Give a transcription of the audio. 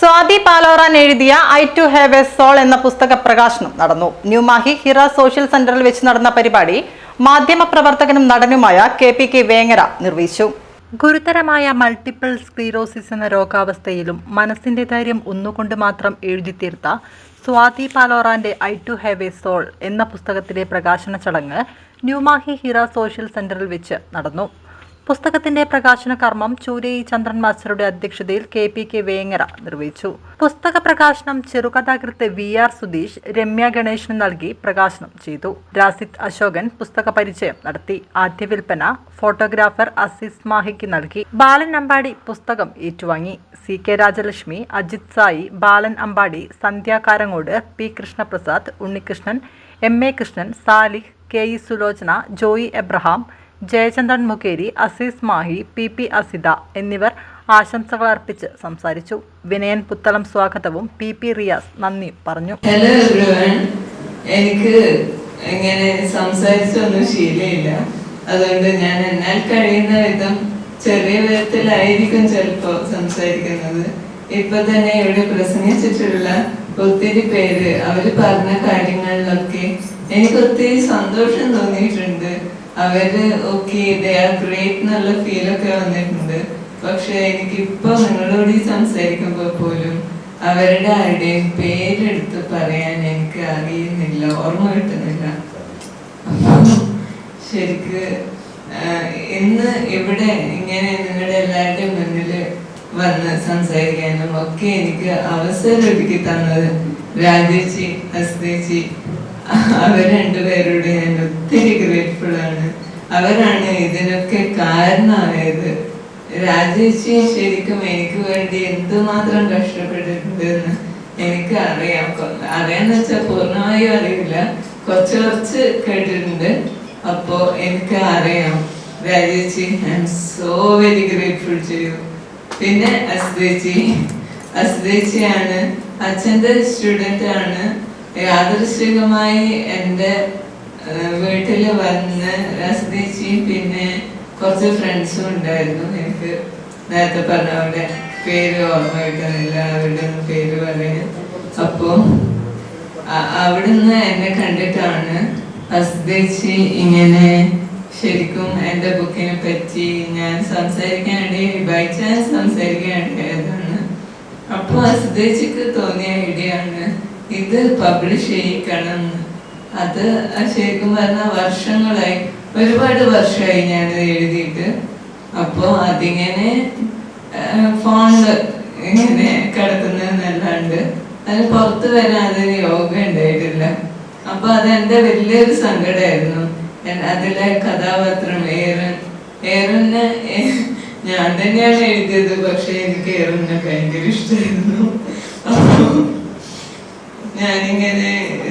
സ്വാതി പാലോറാൻ എഴുതിയ I too have a soul എന്ന പുസ്തക പ്രകാശനം നടന്നു. ന്യൂമാഹി ഹിറ സോഷ്യൽ സെന്ററിൽ വെച്ച് നടന്ന പരിപാടി മാധ്യമപ്രവർത്തകനും നടനുമായ കെ പി കെ വേങ്ങര നിർവഹിച്ചു. ഗുരുതരമായ മൾട്ടിപ്പിൾ സ്ക്ലീറോസിസ് എന്ന രോഗാവസ്ഥയിലും മനസ്സിന്റെ ധൈര്യം ഒന്നുകൊണ്ട് മാത്രം എഴുതി തീർത്ത Swathi പാലോറാന്റെ I too have a soul എന്ന പുസ്തകത്തിലെ പ്രകാശന ചടങ്ങ് ന്യൂമാഹി ഹിറ സോഷ്യൽ സെന്ററിൽ വെച്ച് നടന്നു. പുസ്തകത്തിന്റെ പ്രകാശന കർമ്മം ചൂരയി ചന്ദ്രൻ മാസ്റ്ററുടെ അധ്യക്ഷതയിൽ കെ പി കെ വേങ്ങര നിർവഹിച്ചു. പുസ്തക പ്രകാശനം ചെറുകഥാകൃത്ത് വി ആർ സുധീഷ് രമ്യ ഗണേശന് നൽകി പ്രകാശനം ചെയ്തു. രാസിത് അശോകൻ പുസ്തക പരിചയം നടത്തി. ആദ്യ വിൽപ്പന ഫോട്ടോഗ്രാഫർ അസീസ് മാഹിക്ക് നൽകി. ബാലൻ അമ്പാടി പുസ്തകം ഏറ്റുവാങ്ങി. C K Rajalakshmi Ajith Sai Balan Ambadi Sandhya Karangode P Krishnaprasad Unnikrishnan M A Krishnan Salih K E Sulochana Joy Abraham Jayachandran Mukheri Aziz Mahi P P Asitha എന്നിവർ ആശംസകൾ അർപ്പിച്ച് സംസാരിച്ചു. വിനയൻ പുത്തളം സ്വാഗതവും പി പി റിയാസ് നന്ദി പറഞ്ഞു. ഹലോ എനിക്ക് ഇങ്ങനെ സംസാരിച്ചൊന്നും ശീലമില്ല അതുകൊണ്ട് ഞാൻ എന്നാൽ കഴിയുന്ന വിധം ചെറിയ വിധത്തിലായിരിക്കും ചിലപ്പോ സംസാരിക്കുന്നത്. ഇപ്പൊ തന്നെ ഇവിടെ പ്രസംഗിച്ചിട്ടുള്ള ഒത്തിരി പേര് അവർ പറഞ്ഞ കാര്യങ്ങളിലൊക്കെ എനിക്ക് ഒത്തിരി സന്തോഷം തോന്നിയിട്ടുണ്ട്. അവർ ഓക്കെ ദേ ആർ ഗ്രേറ്റ് എന്നുള്ള വന്നിട്ടുണ്ട്. പക്ഷെ എനിക്കിപ്പോ നിങ്ങളോട് ഈ സംസാരിക്കുമ്പോ പോലും അവരുടെ ആരുടെയും പേരെടുത്ത് പറയാൻ എനിക്ക് അറിയുന്നില്ല ഓർമ്മ കിട്ടുന്നില്ല. ശരിക്ക് ഇന്ന് ഇവിടെ ഇങ്ങനെ നിങ്ങളുടെ എല്ലാവരുടെയും മുന്നിൽ വന്ന് സംസാരിക്കാനും ഒക്കെ എനിക്ക് അവസരം ഒരുക്കി തന്നത് രാജേച്ചി ഹസ്തേച്ചി അവർ രണ്ടുപേരോട് ഞാൻ ഒത്തിരി ഗ്രേറ്റ്ഫുൾ ആണ് അവരാണ് ഇതിനൊക്കെ കാരണമായത്. രാജേഷി ശരിക്കും എനിക്ക് വേണ്ടി എന്തുമാത്രം കഷ്ടപ്പെട്ടിട്ടുണ്ടെന്ന് എനിക്ക് അറിയാം അറിയാന്ന് വെച്ചാൽ പൂർണമായും അറിയില്ല. കുറച്ച് കുറച്ച് കേട്ടിട്ടുണ്ട്. അപ്പോ എനിക്ക് അറിയാം രാജേച്ചി I am so very grateful to you പിന്നെ അസ്തേച്ചി അസ്തേച്ചിയാണ് അച്ഛന്റെ സ്റ്റുഡന്റ് ആണ്. യാദൃശികമായി എന്റെ വീട്ടിൽ വന്ന് അസ്തേച്ചിയും പിന്നെ കുറച്ച് ഫ്രണ്ട്സും ഉണ്ടായിരുന്നു. എനിക്ക് നേരത്തെ പറഞ്ഞ പേര് ഓർമ്മ കിട്ടുന്നില്ല. അവരുടെ പേര് പറയാൻ. അപ്പോ അ- അവിടുന്ന് എന്നെ കണ്ടിട്ടാണ് അസ്തേച്ചി ഇങ്ങനെ ശരിക്കും എന്റെ ബുക്കിനെ പറ്റി ഞാൻ സംസാരിക്കാനിടയായി ബൈ ചാൻസ് സംസാരിക്കാനിടയായതാണ്. അപ്പൊ അസ്തേച്ചിക്ക് തോന്നിയ ഐഡിയ ആണ് ഇത് പബ്ലിഷ് ചെയ്യിക്കണം. അത് ശരിക്കും പറഞ്ഞ വർഷങ്ങളായി ഒരുപാട് വർഷമായി ഞാൻ എഴുതിയിട്ട്. അപ്പോ അതിങ്ങനെ ഫോണിൽ ഇങ്ങനെ കിടക്കുന്നതെന്നല്ലാണ്ട് അതിന് പുറത്ത് വരാൻ അതിന് യോഗ ഉണ്ടായിട്ടില്ല. അപ്പൊ അതെന്റെ വലിയൊരു സങ്കടമായിരുന്നു. അതിലെ കഥാപാത്രം ഏറൻ ഏറെ ഞാൻ തന്നെയാണ് എഴുതിയത് പക്ഷെ എനിക്ക് ഏറനെ ഭയങ്കര ഇഷ്ടമായിരുന്നു. ഞാനിങ്ങനെ